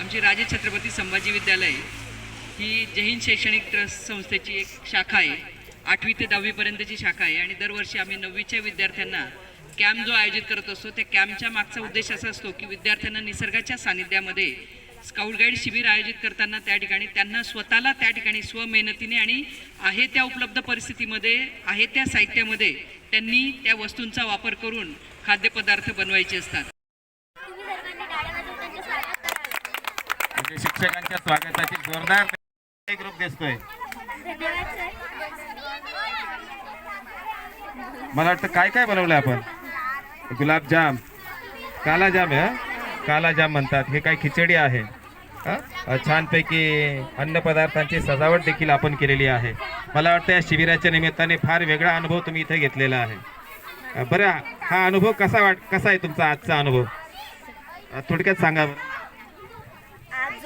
आमची राजे छत्रपती संभाजी विद्यालय ही जैन शैक्षणिक ट्रस्ट संस्थेची एक शाखा आहे. आठवी ते दहावीपर्यंतची शाखा आहे आणि दरवर्षी आम्ही नववीच्या विद्यार्थ्यांना कॅम्प जो आयोजित करत असतो त्या कॅम्पच्या मागचा उद्देश असा असतो की विद्यार्थ्यांना निसर्गाच्या सानिध्यामध्ये स्काउट गाईड शिबिर आयोजित करताना त्या ठिकाणी त्यांना स्वतःला त्या ठिकाणी स्वमेहनतीने आणि आहे त्या उपलब्ध परिस्थितीमध्ये आहे त्या साहित्यामध्ये त्यांनी त्या वस्तूंचा वापर करून खाद्यपदार्थ बनवायचे असतात तुम्ही सर्वांनी गाड्या वाजवून त्यांचे स्वागत करा म्हणजे शिक्षकांच्या स्वागताची जोरदार एक ग्रुप दिसतोय. मला वाटतं काय काय बनवलं आपण? गुलाबजाम. कालाजाम आहे कालाजाम म्हणतात. हे काय खिचडी आहे छानपैकी अन्न पदार्थांची सजावट देखील आपण केलेली आहे. मला वाटतं या शिबिराच्या निमित्ताने फार वेगळा अनुभव तुम्ही इथे घेतलेला आहे. बरं हा अनुभव कसा वाट कसा आहे तुमचा आजचा अनुभव? थोडक्यात सांगा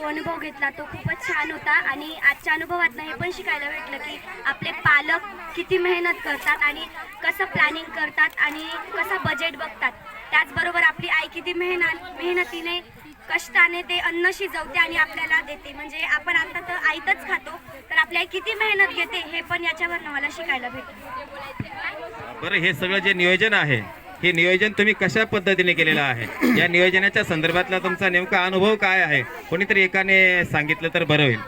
जो अनुभव घेतला तो खूपच छान होता आणि आजच्या अनुभवातनं हे पण शिकायला भेटलं की आपले पालक किती मेहनत करतात आणि कसं प्लॅनिंग करतात आणि कसं बजेट बघतात. त्याचबरोबर आपली आई किती मेहनत मेहनतीने कष्टाने ते अन्न शिजवते आणि आपल्याला देते. म्हणजे आपण आता तर आईतच खातो तर आपली आई किती मेहनत घेते हे पण याच्यावरनं मला शिकायला भेटलं. बरं हे सगळं जे नियोजन आहे हे नियोजन तुम्ही कशा पद्धतीने केलेलं आहे? या नियोजनाच्या संदर्भातला तुमचा नेमका अनुभव काय आहे? कोणीतरी एकाने सांगितलं तर बरं होईल.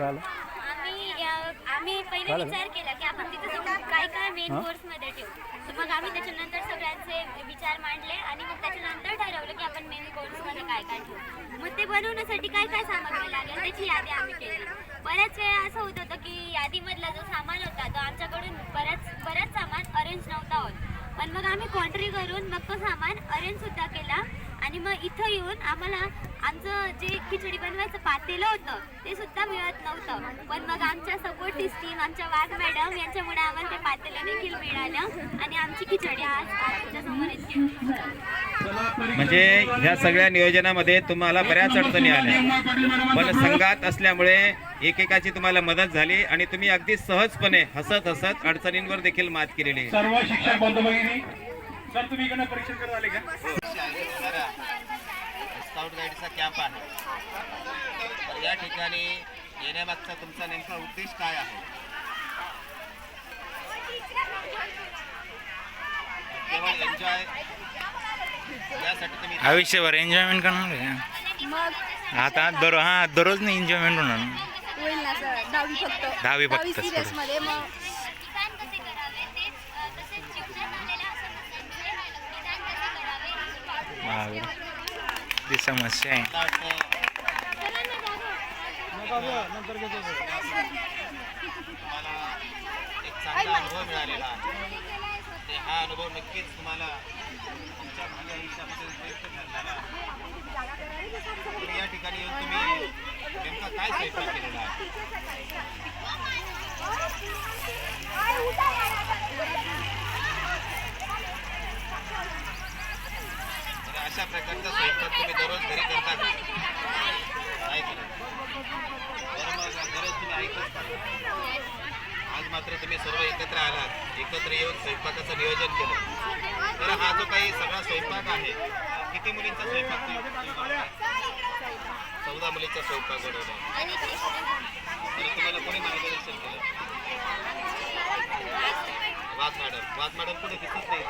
आम्ही अ, आम्ही पहिले विचार केला की आपण तिथे जाऊन काय काय मेन कोर्समध्ये ठेवू. तर मग आम्ही त्याच्यानंतर सगळ्यांचे विचार मांडले आणि मग त्याच्यानंतर ठरवलं की आपण मेन कोर्समध्ये काय काय ठेवू. मग ते बनवण्यासाठी काय काय सामग्री लागेल त्याची यादी आम्ही केली. बऱ्याच वेळा असं होत होतं की यादीमधला जो सामान होता तो आमच्याकडून बऱ्याच बऱ्याच सामान अरेंज नव्हता होत पण मग आम्ही कॉन्ट्री करून मग तो सामान अरेंज सुद्धा केला. आणि मग इथं येऊन आम्हाला आमचं जे खिचडी बनवायचं पातेलं होतं ते सुद्धा मिळत नव्हतं. पण मग आमच्या सपोर्टिव्ह टीम आमच्या वाघ मॅडम यांच्यामुळे आम्हाला ते पातेलं देखील मिळालं. आणि आमची खिचडी आज आज तुमच्यासमोर म्हणजे ह्या सगळ्या नियोजनामध्ये तुम्हाला बऱ्याच अडचणी आल्या. पण संघात असल्यामुळे एकेकाची तुम्हाला मदत झाली आणि तुम्ही अगदी सहजपणे हसत हसत अडचणींवर देखील मात केलेली आहे. सर्व शिक्षक बंधू भगिनी सर तुम्ही इकडनं परीक्षण करत आले का? स्काउट गाईडचा कॅम्प आहे. तर या ठिकाणी येण्यामागचा तुमचा नेमका उद्देश काय आहे? केवळ एन्जॉय यासाठी तुम्ही आयुष्यभर एन्जॉयमेंट करणार आहे. मग आता दर हा दररोज नाही एन्जॉयमेंट होणार होईल ना सर दहावी फक्त. दहावी फक्त, सिरियसमध्ये मग निदान कसे करावे ते अ, तसेच जीवनात आलेल्या समस्यांचे निदान कसे करावे बापरे. ती समस्या आहे. मला वाटतं तुम्हाला एक चांगला अनुभव मिळालेला आहे. ते हा अनुभव नक्कीच तुम्हाला तुमच्या माझ्या आयुष्यामध्ये उपयुक्त ठरणारा तर या ठिकाणी येऊन तुम्ही नेमका काय स्वयंपाक केलेला आहे अशा प्रकारचा स्वयंपाक तुम्ही दररोज घरी करता का? नाही करत. मग दररोज तुम्ही ऐकत आज मात्र तुम्ही सर्व एकत्र आलात. एकत्र येऊन स्वयंपाकाचं नियोजन केलं. तर हा जो काही सगळा स्वयंपाक आहे किती मुलींचा स्वयंपाक चौदा मुलींचा स्वयंपाक बनवला. तर तुम्हाला कोणी मार्गदर्शन केलं? वाघ मॅडम. वाघ मॅडम कुठे? दिसत नाही